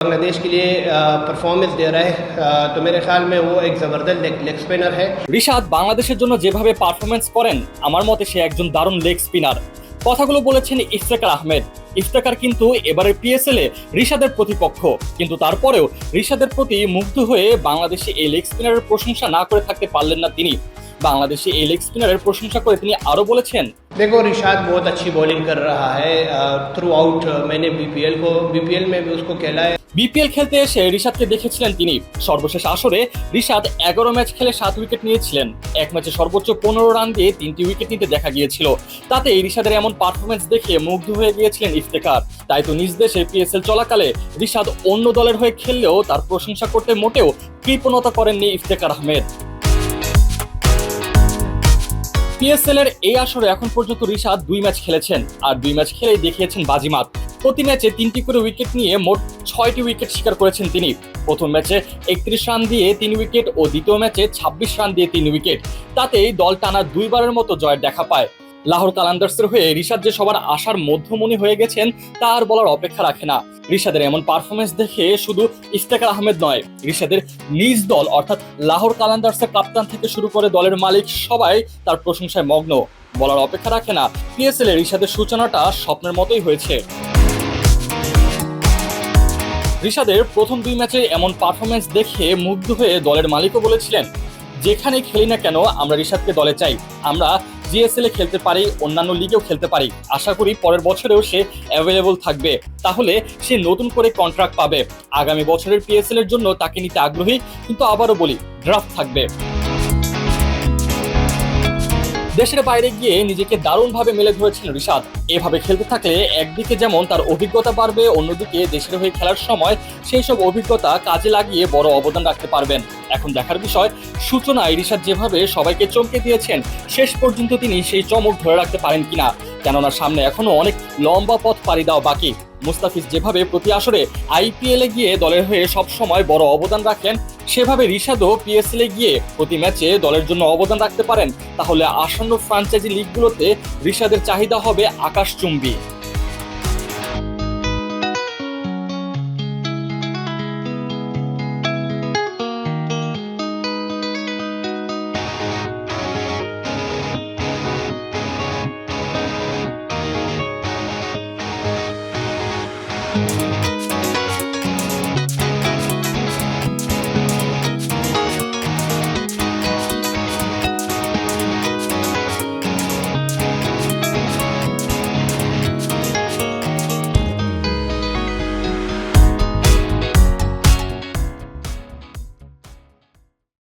बांग्लादेश के लिए परफॉर्मेंस दे रहा है अ, तो मेरे ख्याल में वो एक ज़बरदस्त लेग, लेग स्पिनर है রিশাদ বাংলাদেশের জন্য যেভাবে পারফরমেন্স করেন আমার মতে সে একজন দারুণ লেগ স্পিনার কথাগুলো বলেছেন ইফতেকার আহমেদ ইফতেকার কিন্তু এবারে পিএসএল এ রিশাদের প্রতিপক্ষ কিন্তু তারপরেও রিশাদের প্রতি মুগ্ধ হয়ে বাংলাদেশে এই লেগ স্পিনারের প্রশংসা না করে থাকতে পারলেন না তিনি বাংলাদেশে এই লেগ স্পিনারের প্রশংসা করে তিনি আরো বলেছেন देखो रिशाद बहुत अच्छी बॉलिंग कर रहा है थ्रू आउट मैंने बीपीएल को बीपीएल में भी उसको खेला है বিপিএল খেলতে এসে রিশাদকে দেখেছিলেন তিনি সর্বশেষ আসরে রিশাদ এগারো ম্যাচ খেলে সাত উইকেট নিয়েছিলেন এক ম্যাচে সর্বোচ্চ পনেরো রান দিয়ে তিনটি উইকেট নিতে দেখা গিয়েছিল তাতে রিশাদের এমন পারফরমেন্স দেখে মুগ্ধ হয়ে গিয়েছিলেন ইফতেকার তাই তো নিজ দেশে পিএসএল চলাকালে রিশাদ অন্য দলের হয়ে খেললেও তার প্রশংসা করতে মোটেও কৃপণতা করেননি ইফতেকার আহমেদ পিএসএল এর এই আসরে এখন পর্যন্ত রিশাদ দুই ম্যাচ খেলেছেন আর দুই ম্যাচ খেলেই দেখিয়েছেন বাজিমাত। প্রতি ম্যাচে তিনটি করে উইকেট নিয়ে মোট ছয়টি উইকেট শিকার করেছেন তিনি। প্রথম ম্যাচে একত্রিশ রান দিয়ে তিন উইকেট ও দ্বিতীয় ম্যাচে ছাব্বিশ রান দিয়ে তিন উইকেট তাতেই দল টানা দুইবারের মতো জয়ের দেখা পায়। লাহোর কালান্দার্সের হয়ে রিশাদ যে সবার আশার মধ্যমণি হয়ে গেছেন, তা আর বলার অপেক্ষা রাখে না। রিশাদের এমন পারফরমেন্স দেখে শুধু ইফতেখার আহমেদ নয়, রিশাদের নিজ দল, অর্থাৎ লাহোর কালান্দার্সের কাপ্তান থেকে শুরু করে দলের মালিক সবাই তার প্রশংসায় মগ্ন। বলার অপেক্ষা রাখে না পিএসএল এ রিশাদের সূচনাটা স্বপ্নের মতোই হয়েছে। রিশাদের প্রথম দুই ম্যাচে এমন পারফরমেন্স দেখে মুগ্ধ হয়ে দলের মালিকও বলেছিলেন যেখানে খেলি না কেন, আমরা রিশাদকে দলে চাই। আমরা জিএসএল এ খেলতে পারি, অন্যান্য লিগেও খেলতে পারি। আশা করি পরের বছরেও সে অ্যাভেলেবল থাকবে। তাহলে সে নতুন করে কন্ট্রাক্ট পাবে। আগামী বছরের পিএসএল এর জন্য তাকে নিতে আগ্রহী, কিন্তু আবারও বলি ড্রাফট থাকবে। দেশের বাইরে গিয়ে নিজেকে দারুণভাবে মেলে ধরেছেন ঋষাদ এভাবে খেলতে থাকলে একদিকে যেমন তার অভিজ্ঞতা বাড়বে, অন্যদিকে দেশের হয়ে খেলার সময় সেই সব অভিজ্ঞতা কাজে লাগিয়ে বড় অবদান রাখতে পারবেন। এখন দেখার বিষয়, সূচনায় ঋষাদ যেভাবে সবাইকে চমকে দিয়েছেন, শেষ পর্যন্ত তিনি সেই চমক ধরে রাখতে পারেন কিনা। কেননা সামনে এখনও অনেক লম্বা পথ পাড়ি দেওয়া বাকি। মুস্তাফিজ যেভাবে প্রতি আসরে আইপিএলে গিয়ে দলের হয়ে সব সময় বড় অবদান রাখেন, সেভাবে রিশাদও পিএসএলে গিয়ে প্রতি ম্যাচে দলের জন্য অবদান রাখতে পারেন। তাহলে আসন্ন ফ্রাঞ্চাইজি লিগগুলোতে রিশাদের চাহিদা হবে আকাশচুম্বী।